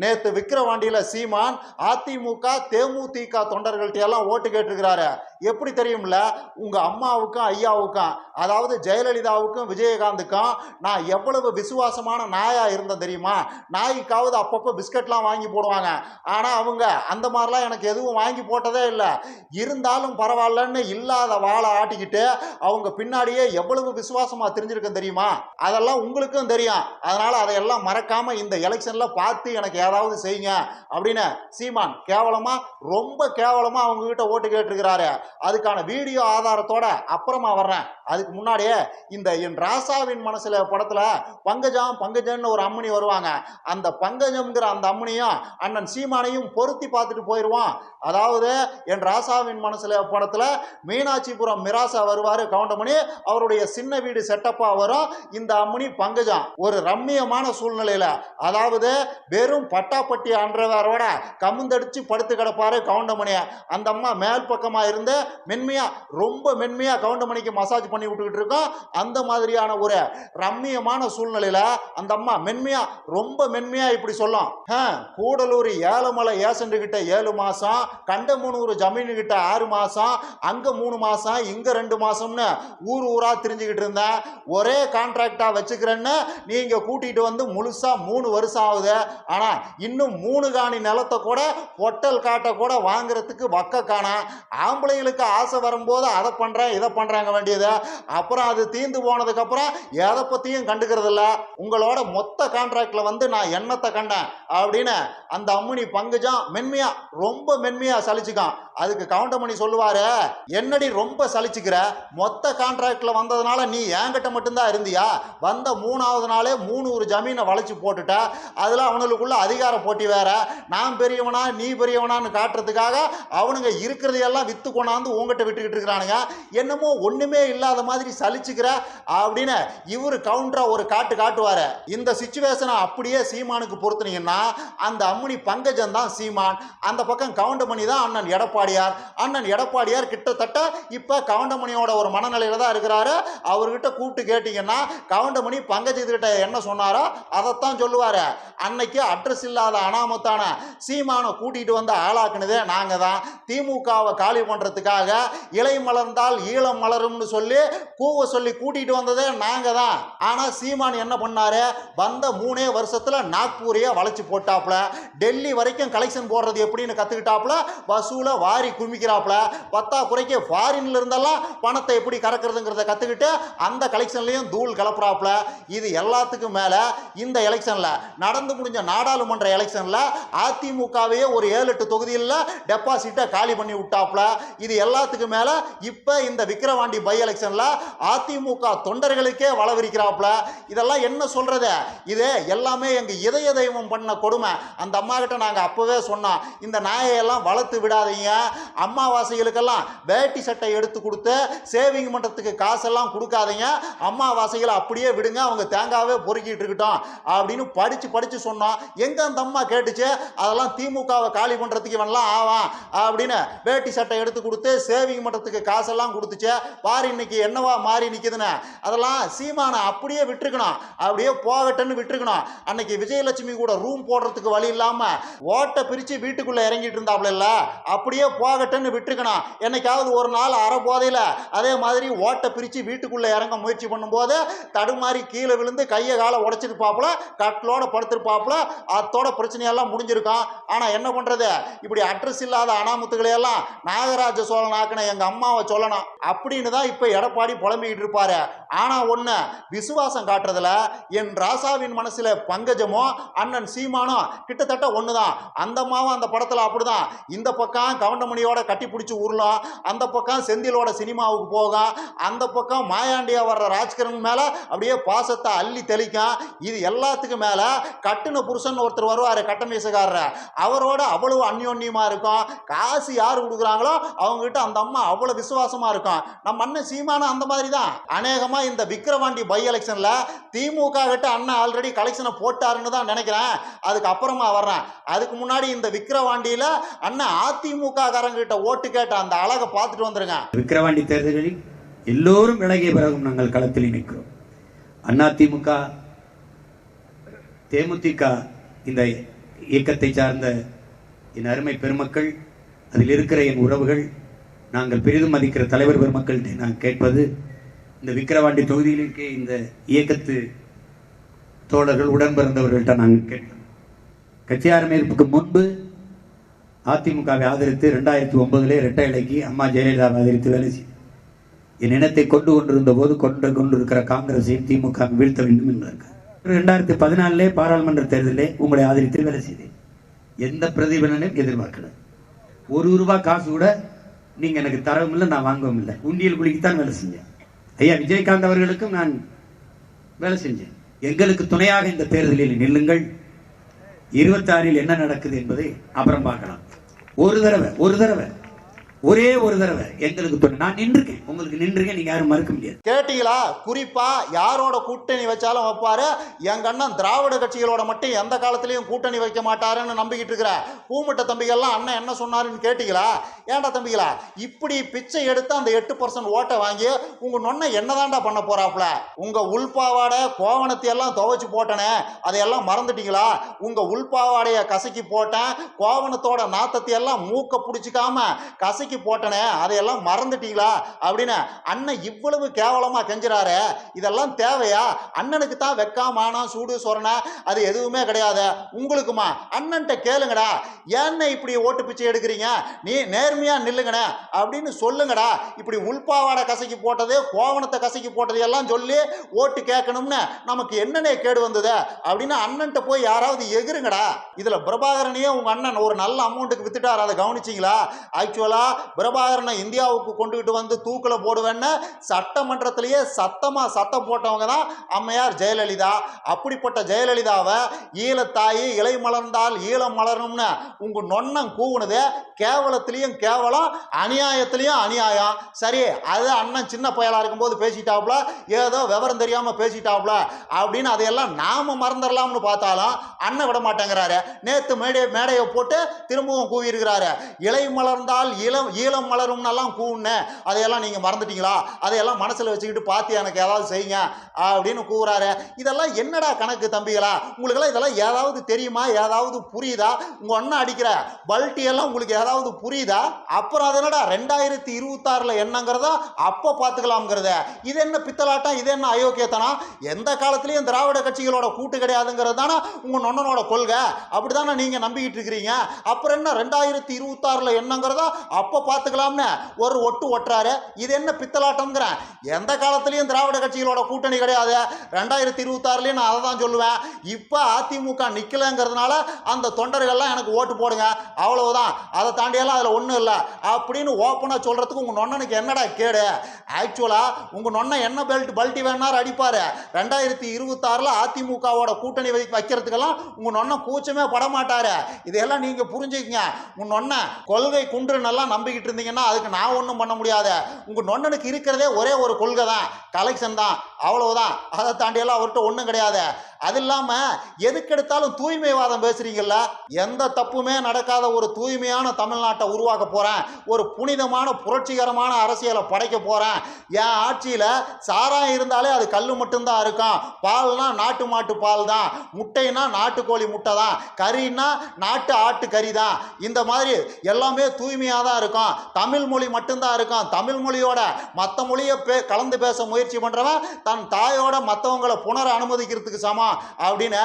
நேத்து விக்கிரவாண்டியில சீமான் அதிமுக தேமுதிக தொண்டர்கள்ட்ட எல்லாம் ஓட்டு கேட்டிருக்கிறாரு. எப்படி தெரியும்ல? உங்க அம்மாவுக்கும் ஐயாவுக்கும் அதாவது ஜெயலலிதாவுக்கும் விஜயகாந்துக்கும் நான் எவ்வளவு விசுவாசமான நாயா இருந்தேன் தெரியுமா? நாய்க்காவது அப்பப்போ பிஸ்கட்லாம் வாங்கி போடுவாங்க. ஆனா அவங்க அந்த மாதிரிலாம் எனக்கு எதுவும் வாங்கி போட்டதே இல்லை. இருந்தாலும் பரவாயில்லன்னு இல்லாத வாழை ஆட்டிக்கிட்டு அவங்க பின்னாடியே எவ்வளவு விசுவாசமா தெரிஞ்சிருக்கேன் தெரியுமா? அதெல்லாம் உங்களுக்கும் தெரியும். அதனால அதையெல்லாம் மறக்காம இந்த எலெக்ஷன்ல பார்த்து எனக்கு ஏதாவது செய்யுங்க அப்படின்னு சீமான் கேவலமா ரொம்ப கேவலமா அவங்க கிட்ட ஓட்டு கேட்டிருக்கிறாரு. அதுக்கான வீடியோ ஆதாரத்தோட அப்புறமா வர்றேன். அதுக்கு முன்னாடியே இந்த என் ராசாவின் மனசுல படத்துல பங்கஜம் பங்கஜம்னு ஒரு அம்மனி வருவாங்க. அந்த பங்கஜம்ங்கிற அந்த அம்மனியும் அண்ணன் சீமானையும் பொருத்தி பார்த்துட்டு போயிடுவான் அதாவது என் ராசாவின் மனசுல படத்துல மீனாட்சிபுரம் மிராசா வருவாரு கவுண்டமணி. அவருடைய சின்ன வீடு செட்டப்பா வரும். இந்த அம்மனி பங்கஜம். ஒரு ரம்மியமான சூழ்நிலையில. அதாவது வெறும் பட்டாப்பட்டி அன்றவரோட கமுந்தடிச்சு படுத்து கிடப்பாரு கவுண்டமணி. அந்த அம்மா மேல் பக்கமா இருந்து மென்மையா ரொம்ப மென்மையா கவுண்டமணிக்கு மசாஜ் பண்ணி விட்டுக்கிட்டு இருக்கோம். அந்த மாதிரியான ஒரு ரம்மியமான சூழ்நிலையில அந்த அம்மா மென்மையா ரொம்ப மென்மையா இப்படி சொல்லும். கூடலூர் ஏலமலை ஏசண்டு கிட்ட ஏழு மாசம் கண்டமனூர் ஜமீனு கிட்ட ஆறு மாசம் அங்க மூணு மாசம் இங்க ரெண்டு மாசம்னு ஊர் ஊரா தெரிஞ்சுக்கிட்டு இருந்தேன். ஒரே கான்ட்ராக்டா வச்சுக்கிறேன்னு நீங்க கூட்டிட்டு வந்து முழுசா மூணு வருஷம் ஆகுது. ஆனா இன்னும் மூணு காணி நிலத்தை கூட பொட்டல் காட்டை கூட வாங்குறதுக்கு வக்க காணா ஆம்பளைகளுக்கு ஆசை வரும்போது அதை பண்றேன் இதை பண்றாங்க வேண்டியது. அப்புறம் அது தீந்து போனதுக்கப்புறம் எதை பத்தியும் கண்டுக்கிறது உங்களோட மொத்த கான்ட்ராக்டில் வந்து நான் எண்ணத்தை கண்டேன். அப்படின்னு அந்த அம்முனி பங்குஜம் மென்மையா ரொம்ப மென்மையாக சலிச்சுக்கான். அதுக்கு கவுண்டமணி சொல்லுவாரு என்னடி ரொம்ப சலிச்சுக்கிற? மொத்த கான்ட்ராக்டில் வந்ததுனால நீ என்கிட்ட மட்டும்தான் இருந்தியா? வந்த மூணாவது நாளே மூணு ஒரு ஜமீனை வளைச்சு போட்டுட்ட. அதில் அவனுக்குள்ள அதிகார போட்டி வேற. நான் பெரியவனா நீ பெரியவனான்னு காட்டுறதுக்காக அவனுங்க இருக்கிறதையெல்லாம் விற்று கொண்டாந்து உங்ககிட்ட விட்டுக்கிட்டு இருக்கிறானுங்க. என்னமோ ஒன்றுமே இல்லாத மாதிரி சலிச்சுக்கிற அப்படின்னு இவரு கவுண்டராக ஒரு காட்டு காட்டுவாரு. இந்த சுச்சுவேஷனை அப்படியே சீமானுக்கு பொறுத்துனீங்கன்னா அந்த அம்முனி பங்கஜன் தான் சீமான். அந்த பக்கம் கவுண்டமணி தான் அண்ணன் எடப்பாடியார். அண்ணன் எடப்பாடியார் கிட்டத்தட்ட இப்போ கவுண்டமணியோட ஒரு மனநிலையில தான் இருக்கிறாரு. அவர்கிட்ட கூப்பிட்டு கேட்டிங்கன்னா கவுண்டமணி பங்கஜத்துக்கிட்ட என்ன சொன்னாரோ அதைத்தான் சொல்லுவார். அன்னைக்கு அட்ரஸ் இல்லாத அனாமத்தான சீமானை கூட்டிகிட்டு வந்து ஆளாக்குனதே நாங்கள் தான் திமுகவை காலி பண்றதுக்காக இலை மலர்ந்தால் ஈழம் மலரும்னு சொல்லி கூவ சொல்லி கூட்டிட்டு வந்ததே நாங்க தான் ஆனா சீமான் என்ன பண்ணாரு? வந்த மூணே வருஷத்துல நாக்பூரையே வளைச்சு போட்டாப்புல. டெல்லி வரைக்கும் கலெக்ஷன் போடுறது எப்படின்னு கற்றுக்கிட்டாப்புல வசூல வாரி குமிக்கிறாப்புல பத்தா குறைக்க ஃபாரின்ல இருந்தெல்லாம் பணத்தை எப்படி கறக்கிறதுங்கிறத கத்துக்கிட்டு அந்த கலெக்ஷன்லயும் தூள் கலப்புறாப்புல. இது எல்லாத்துக்கும் மேல இந்த எலெக்ஷன்ல நடந்து முடிஞ்ச நாடாளுமன்ற எலெக்ஷன்ல அதிமுகவையே ஒரு ஏழு எட்டு தொகுதியில் டெபாசிட்டை காலி பண்ணி விட்டாப்புல. இது எல்லாத்துக்கும் மேல இப்ப இந்த விக்கிரவாண்டி பை எலெக்ஷன்ல அதிமுக தொண்டர்களுக்கே வளவிருக்கிறாப்புல. இதெல்லாம் என்ன சொல்றது? இது எல்லாமே எங்க இதய தெய்வம் பண்ண கொடுமை. அந்த அம்மா கிட்ட நாங்க அப்பவே சொன்னோம் இந்த நாயையெல்லாம் வளர்த்து விடாதீங்க. அம்மாவாசைகளுக்கெல்லாம் வேட்டி சட்டை எடுத்து கொடுத்து சேவிங் பண்ணுறதுக்கு காசெல்லாம் கொடுக்காதீங்க. அம்மாவாசைகளை அப்படியே விடுங்க அவங்க தேங்காவே பொறுக்கிட்டு இருக்கட்டும். அப்படின்னு படிச்சு படிச்சு சொன்னோம். எங்க அந்த அம்மா கேட்டுச்சு? அதெல்லாம் திமுகவை காலி பண்றதுக்கு இவன்லாம் ஆவான். அப்படின்னு வேட்டி சட்டை எடுத்து கொடுத்து சேவிங் பண்ணுறதுக்கு காசெல்லாம் கொடுத்துச்சு பாரு இன்னைக்கு என்னவா மாறி நிற்குதுன்னு அதெல்லாம் சீமானை அப்படியே விட்டுருக்கணும். அப்படியே போகட்டன்னு விட்டுருக்கணும். அன்னைக்கு விஜயலட்சுமி கூட ரூம் போடுறதுக்கு வழி இல்லாமல் ஓட்டை பிரித்து வீட்டுக்குள்ளே இறங்கிட்டு இருந்தாப்புல இல்ல? அப்படியே போகட்டன்னு விட்டுருக்கணும். என்னைக்காவது ஒரு நாள் அரை போதையில் அதே மாதிரி ஓட்டை பிரித்து வீட்டுக்குள்ளே இறங்க முயற்சி பண்ணும்போது தடுமாறி கீழே விழுந்து கையை காலை உடைச்சிருப்பாப்புல கட்டிலோட படுத்திருப்பாப்புல. அத்தோட பிரச்சனையெல்லாம் முடிஞ்சிருக்கும். ஆனால் என்ன பண்றது? இப்படி அட்ரஸ் இல்லாத அனாமுத்துக்களை எல்லாம் நாகராஜ சோழன் ஆக்கின எங்க அம்மாவை சொல்லணும். அப்படின்னு தான் இப்போ எடப்பாடி புலம்பிக்கிட்டு இருப்பாரு. ஆனா ஒண்ணு விசுவாசம் காட்டுறதுல என் ராசாவின் மனசுல பங்கஜமோ அண்ணன் சீமானோ கிட்டத்தட்ட ஒண்ணுதான். அந்த அம்மாவும் அந்த படத்துல அப்படிதான். இந்த பக்கம் கவுண்டமணியோட கட்டி பிடிச்சி உருளும் அந்த பக்கம் செந்திலோட சினிமாவுக்கு போகும் அந்த பக்கம் மாயாண்டியா வர்ற ராஜ்கிரண் மேலே அப்படியே பாசத்தை அள்ளி தெளிக்கும். இது எல்லாத்துக்கும் மேல கட்டுன புருஷன் ஒருத்தர் வருவார் கட்டமேசக்காரரை அவரோட அவ்வளவு அந்யோன்யமாக இருக்கும். காசு யார் கொடுக்குறாங்களோ அவங்க அவங்ககிட்ட அந்த அம்மா அவ்வளவு விசுவாசமா இருக்கும் நம்ம அண்ணன் சீமான அந்த மாதிரி தான் அநேகமா இந்த விக்கிரவாண்டி பை எலெக்ஷன்ல திமுக கிட்ட அண்ணன் ஆல்ரெடி கலெக்ஷனை போட்டாருன்னு தான் நினைக்கிறேன். அதுக்கு அப்புறமா வர்றேன். அதுக்கு முன்னாடி இந்த விக்கிரவாண்டியில அண்ணன் அதிமுக காரங்கிட்ட ஓட்டு கேட்ட அந்த அழகை பார்த்துட்டு வந்துருங்க. விக்கிரவாண்டி தேர்தலில் எல்லோரும் விலகிய பிறகும் நாங்கள் களத்தில் நிற்கிறோம். அதிமுக தேமுதிக இந்த இயக்கத்தை சார்ந்த என் அருமை பெருமக்கள் அதில் இருக்கிற என் உறவுகள் நாங்கள் பெரிதும் மதிக்கிற தலைவர் பெருமக்கள்கிட்ட நான் கேட்பது இந்த விக்கிரவாண்டி தொகுதியில் இருக்க இந்த இயக்கத்து தோழர்கள் உடன் பிறந்தவர்கள்ட்ட நாங்கள் கேட்போம் கட்சி ஆரம்பிப்புக்கு முன்பு அதிமுகவை ஆதரித்து ரெண்டாயிரத்தி ஒன்பதுலே இரட்டை இலைக்கு அம்மா ஜெயலலிதாவை ஆதரித்து வேலை செய்யும் என் இனத்தை கொண்டு கொண்டிருந்த போது கொண்டு கொண்டிருக்கிற காங்கிரஸையும் திமுக வீழ்த்த வேண்டும் என்பதற்கு ரெண்டாயிரத்தி பதினாலே பாராளுமன்ற தேர்தலே உங்களை ஆதரித்து வேலை செய்தேன். எந்த பிரதிபலனையும் எதிர்பார்க்கல. ஒரு ரூபா காசு கூட நீங்க எனக்கு தரவும் இல்லை நான் வாங்கவும் இல்லை. உண்டியல் குழிக்குத்தான் வேலை செஞ்சேன். ஐயா விஜயகாந்த் அவர்களுக்கும் நான் வேலை செஞ்சேன். எங்களுக்கு துணையாக இந்த தேர்தலில் நில்லுங்கள். இருபத்தாறில் என்ன நடக்குது என்பதை அப்புறம் பார்க்கலாம். ஒரு தடவை ஒரு தடவை. ஒரே ஒரு தடவை எங்களுக்கு துணை நான் நின்றுக்கேன் உங்களுக்கு நின்றுக்கேன் நீங்க யாரும் மறுக்க முடியாது. கேட்டீங்களா? குறிப்பா யாரோட கூட்டணி வச்சாலும் வைப்பாரு. எங்க அண்ணன் திராவிட கட்சிகளோட மட்டும் எந்த காலத்திலையும் கூட்டணி வைக்க மாட்டாருன்னு நம்பிக்கிட்டு இருக்கிற பூமிட்ட தம்பிகள்லாம் அண்ணன் என்ன சொன்னாருன்னு கேட்டீங்களா? ஏன்டா தம்பிகளா இப்படி பிச்சை எடுத்து அந்த எட்டு பர்சன்ட் ஓட்டை வாங்கி உங்க நொன்னை என்னதான்டா பண்ண போறாப்ல உங்க உள்பாவாடை கோவணத்தை எல்லாம் துவைச்சு போட்டனே அதையெல்லாம் மறந்துட்டீங்களா? உங்க உள்பாவாடைய கசக்கி போட்டேன் கோவணத்தோட நாத்தத்தை எல்லாம் மூக்க பிடிச்சிக்காம கசக்கி போட்டனே அதையெல்லாம் மறந்துட்டீங்களா? அப்படின்னு அண்ணன் இவ்வளவு கேவலமாக கெஞ்சுறாரு இதெல்லாம் தேவையா? அண்ணனுக்கு தான் வெக்காமானம் சூடு சொரணை அது எதுவுமே கிடையாது. உங்களுக்குமா? அண்ணன்ட்ட கேளுங்கடா. ஏன்னு இப்படி ஓட்டு பிச்சை எடுக்கிறீங்க? நீ நேர்மையாக நில்லுங்கண்ணே அப்படின்னு சொல்லுங்கடா. இப்படி உள்பாவாடை கசக்கி போட்டது கோவணத்தை கசக்கி போட்டது எல்லாம் சொல்லி ஓட்டு கேட்கணும்னு நமக்கு என்னென்ன கேடு வந்தது? அப்படின்னு அண்ணன்ட்ட போய் யாராவது எகிருங்கடா. இதில் பிரபாகரனையே உங்கள் அண்ணன் ஒரு நல்ல அமௌண்ட்டுக்கு வித்துட்டார். அதை கவனிச்சிங்களா? ஆக்சுவலாக பிரபாகரனை இந்தியாவுக்கு கொண்டுகிட்டு வந்து தூக்கில் போடுவேன்னு சட்டமன்றத்திலேயே சத்தமாக சத்தம் போட்டவங்க தான் அம்மையார் ஜெயலலிதா. அப்படிப்பட்ட ஜெயலலிதாவை ஈழத்தாயி இலை மலர்ந்தால் ஈழம் மலரும்னு உங்கள் நொண்ணம் கூவுனது கேவலத்திலையும் கேவலம் அநியாயத்திலையும் அநியாயம். சரி அது அண்ணன் சின்ன பயலாக இருக்கும்போது பேசிட்டாப்புல ஏதோ விவரம் தெரியாமல் பேசிட்டாப்புல அப்படின்னு அதையெல்லாம் நாம் மறந்துடலாம்னு பார்த்தாலும் அண்ணன் விட மாட்டேங்கிறாரு நேற்று மேடை மேடையை போட்டு திரும்பவும் கூவியிருக்கிறாரு. இலை மலர்ந்தால் இளம் ஈழம் மலரும்னெல்லாம் எல்லாம் அதையெல்லாம் நீங்கள் மறந்துட்டீங்களா? அதையெல்லாம் மனசில் வச்சுக்கிட்டு பார்த்து எனக்கு ஏதாவது செய்யுங்க அப்படின்னு கூறாரு இதெல்லாம் என்னடா கணக்கு தம்பிகளா? உங்களுக்கெல்லாம் இதெல்லாம் ஏதாவது தெரியுமா? ஏதாவது புரியுதா? உங்கள் அண்ணன் அடிக்கிற பல்ட்டியெல்லாம் உங்களுக்கு ஏதாவது புரியுதா? அப்புறம் அதனடா ரெண்டாயிரத்தி இருபத்தாறில் என்னங்கிறத அப்போ பார்த்துக்கலாம்ங்கிறத இது என்ன பித்தலாட்டம்? இது என்ன அயோக்கியத்தனம்? எந்த காலத்துலேயும் திராவிட கட்சிகளோட கூட்டு கிடையாதுங்கிறது தானே உங்கள் நொண்ணனோட கொள்கை? அப்படிதானே நீங்கள் நம்பிக்கிட்டு இருக்கிறீங்க. அப்புறம் என்ன ரெண்டாயிரத்தி இருபத்தாறுல என்னங்கிறத அப்போ பார்த்துக்கலாம்னு ஒரு ஒட்டு ஒட்டுறாரு. இது என்ன பித்தலாட்டம்ங்கிறேன் எந்த காலத்துலேயும் திராவிட கட்சிகளோட கூட்டணி கிடையாது. ரெண்டாயிரத்தி இருபத்தாறுலையும் நான் அதை தான் சொல்லுவேன். இப்போ அதிமுக நிற்கலைங்கிறதுனால அந்த தொண்டர்கள்லாம் எனக்கு ஓட்டு போடுங்க. அவ்வளவுதான். அதை தாண்டியெல்லாம் அதில் ஒன்றும் இல்லை. அப்படின்னு ஓப்பனாக சொல்கிறதுக்கு உங்கள் நொன்னனுக்கு என்னடா கேடு? ஆக்சுவலாக உங்கள் நொண்ணன் என்ன பெல்ட் பல்ட்டி வேணாலும் அடிப்பார். ரெண்டாயிரத்தி இருபத்தாறில் அதிமுகவோட கூட்டணி வைக்கிறதுக்கெல்லாம் உங்கள் நொண்ணன் கூச்சமே படமாட்டார். இதையெல்லாம் நீங்கள் புரிஞ்சுக்கங்க. உங்கள் நொன்ன கொள்கை குன்று நம்ம நம்பிக்கிட்டு இருந்தீங்கன்னா அதுக்கு நான் ஒன்றும் பண்ண முடியாது. உங்கள் நொண்ணனுக்கு இருக்கிறதே ஒரே ஒரு கொள்கை தான் கலெக்ஷன் தான். அவ்வளவுதான். அதை தாண்டியெல்லாம் அவர்கிட்ட ஒன்றும் கிடையாது. அது இல்லாமல் எதுக்கெடுத்தாலும் தூய்மைவாதம் பேசுறீங்கல்ல? எந்த தப்புமே நடக்காத ஒரு தூய்மையான தமிழ்நாட்டை உருவாக்க போகிறேன் ஒரு புனிதமான புரட்சிகரமான அரசியலை படைக்க போகிறேன் என் ஆட்சியில் சாராயம் இருந்தாலே அது கல் மட்டும்தான் இருக்கும் பால்னா நாட்டு மாட்டு பால் தான் முட்டைனா நாட்டுக்கோழி முட்டை தான் கறின்னா நாட்டு ஆட்டு கறி தான் இந்த மாதிரி எல்லாமே தூய்மையாக தான் இருக்கும். தமிழ் மொழி மட்டும்தான் இருக்கும். தமிழ் மொழியோட மற்ற மொழியை பே கலந்து பேச முயற்சி பண்ணுறவன் தன் தாயோட மற்றவங்களை புனர் அனுமதிக்கிறதுக்கு சமம். அப்படின்னு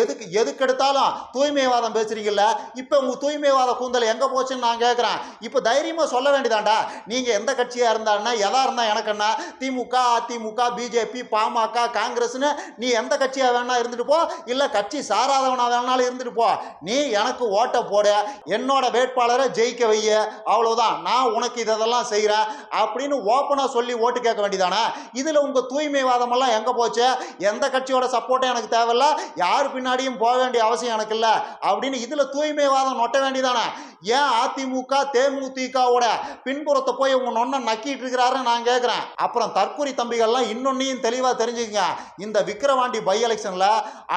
எதுக்கு எதுக்கு எடுத்தாலும் தூய்மைவாதம் பேசுறீங்கல்ல? இப்போ உங்க தூய்மைவாத கூந்தல் எங்கே போச்சுன்னு நான் கேட்குறேன் இப்போ தைரியமாக சொல்ல வேண்டியதாண்டா நீங்கள் எந்த கட்சியாக இருந்தான்னா எதா இருந்தால் எனக்குண்ணா திமுக அதிமுக பிஜேபி பாமக காங்கிரஸ்னு நீ எந்த கட்சியாக வேணா இருந்துட்டு போ. இல்லை கட்சி சாராதவனா வேணாலும் இருந்துட்டு போ. நீ எனக்கு ஓட்டை போடு என்னோட வேட்பாளரை ஜெயிக்க வைய. அவ்வளோதான் நான் உனக்கு இதெல்லாம் செய்கிறேன் அப்படின்னு ஓப்பனாக சொல்லி ஓட்டு கேட்க வேண்டியதானே? இதில் உங்கள் தூய்மைவாதமெல்லாம் எங்கே போச்சு? எந்த கட்சியோட சப்போர்ட்டும் எனக்கு தேவையில்ல. யார் பின்னாடியும் போக வேண்டிய அவசியம் எனக்கு இல்லை அப்படின்னு இதில் தூய்மைவாதம் நொட்ட வேண்டியதானே? ஏன் அதிமுக தேமுதிகவோட பின்புறத்தை போய் உங்க நொண்ணை நக்கிட்டு இருக்கிறாருன்னு நான் கேட்குறேன் அப்புறம் தற்கொலை தம்பிகள்லாம் இன்னொன்னையும் தெளிவாக தெரிஞ்சுக்கங்க. இந்த விக்கிரவாண்டி பை எலெக்ஷனில்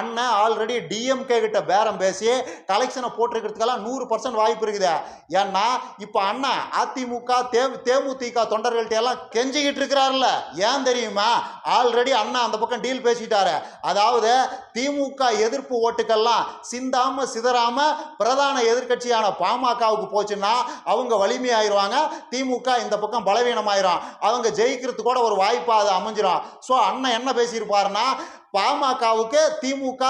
அண்ணன் ஆல்ரெடி டிஎம்கே கிட்ட பேரம் பேசி கலெக்ஷனை போட்டிருக்கிறதுக்கெல்லாம் நூறு பர்சன்ட் வாய்ப்பு இருக்குது. ஏன்னா இப்போ அண்ணன் அதிமுக தே தேமுதிக தொண்டர்கள்ட்ட எல்லாம் கெஞ்சிக்கிட்டு இருக்கிறாருல்ல. ஏன் தெரியுமா? ஆல்ரெடி அண்ணன் அந்த பக்கம் டீல் பேசிட்டாரு. அதாவது திமுக எதிர்ப்பு ஓட்டுக்கள்லாம் சிந்தாம சிதறாம பிரதான எதிர்க்கட்சியான பாமகவுக்கு போச்சுன்னா அவங்க வலிமையாயிருவாங்க. திமுக இந்த பக்கம் பலவீனமாயிரும். அவங்க ஜெயிக்கிறதுக்கு கூட ஒரு வாய்ப்பாக அது அமைஞ்சிரும். ஸோ அண்ணன் என்ன பேசியிருப்பாருன்னா பாமகவுக்கு திமுக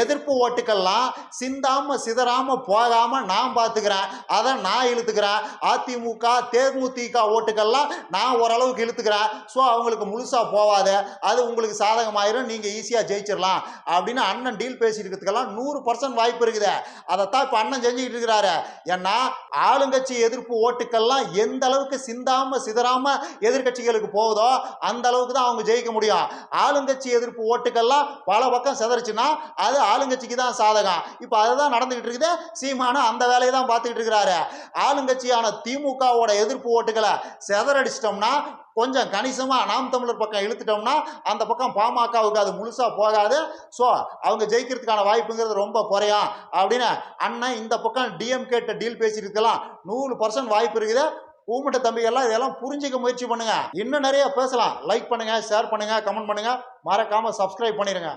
எதிர்ப்பு ஓட்டுக்கள்லாம் சிந்தாம சிதறாம போகாம நான் பார்த்துக்கிறேன் அதை நான் இழுத்துக்கிறேன். அதிமுக தேமுதிக ஓட்டுக்கள்லாம் நான் ஓரளவுக்கு இழுத்துக்கிறேன். ஸோ அவங்களுக்கு முழுசா போவாது. அது உங்களுக்கு சாதகமாயிரும். நீங்க ஈஸியா ஜெயிச்சிடலாம் அப்படின்னு அண்ணன் டீல் பேசியிருக்கிறதுக்கெல்லாம் நூறு பர்சன்ட் வாய்ப்பு இருக்குது. அதைத்தான் இப்போ அண்ணன் செஞ்சுக்கிட்டு இருக்கிறாரு. ஏன்னா ஆளுங்கட்சி எதிர்ப்பு ஓட்டுக்கள்லாம் எந்த அளவுக்கு சிந்தாம சிதறாம எதிர்க்கட்சிகளுக்கு போகுதோ அந்த அளவுக்கு தான் அவங்க ஜெயிக்க முடியும். ஆளுங்கட்சி எதிர்ப்பு ஓட்டுக்கள்லாம் பல பக்கம் செதறிச்சுன்னா அது ஆளுங்கட்சிக்கு தான் சாதகம். இப்போ அதுதான் நடந்துகிட்டு இருக்குது. சீமானு அந்த வேலையை தான் பார்த்துக்கிட்டு இருக்கிறாரு. ஆளுங்கட்சியான திமுகவோட எதிர்ப்பு ஓட்டுகளை சிதறடிச்சிட்டோம்னா கொஞ்சம் கணிசமாக நாம் தமிழர் பக்கம் இழுத்துட்டோம்னா அந்த பக்கம் பாமகவுக்கு அது முழுசாக போகாது. ஸோ அவங்க ஜெயிக்கிறதுக்கான வாய்ப்புங்கிறது ரொம்ப குறையும் அப்படின்னு அண்ணன் இந்த பக்கம் டிஎம்கேட்ட டீல் பேசியிருக்கலாம். நூறு பர்சன்ட் வாய்ப்பு இருக்குது. ஊமட்ட தம்பிகள்லாம் இதெல்லாம் புரிஞ்சுக்க முயற்சி பண்ணுங்க. இன்னும் நிறைய பேசலாம். லைக் பண்ணுங்க ஷேர் பண்ணுங்க கமெண்ட் பண்ணுங்க. மறக்காம சப்ஸ்கிரைப் பண்ணிடுங்க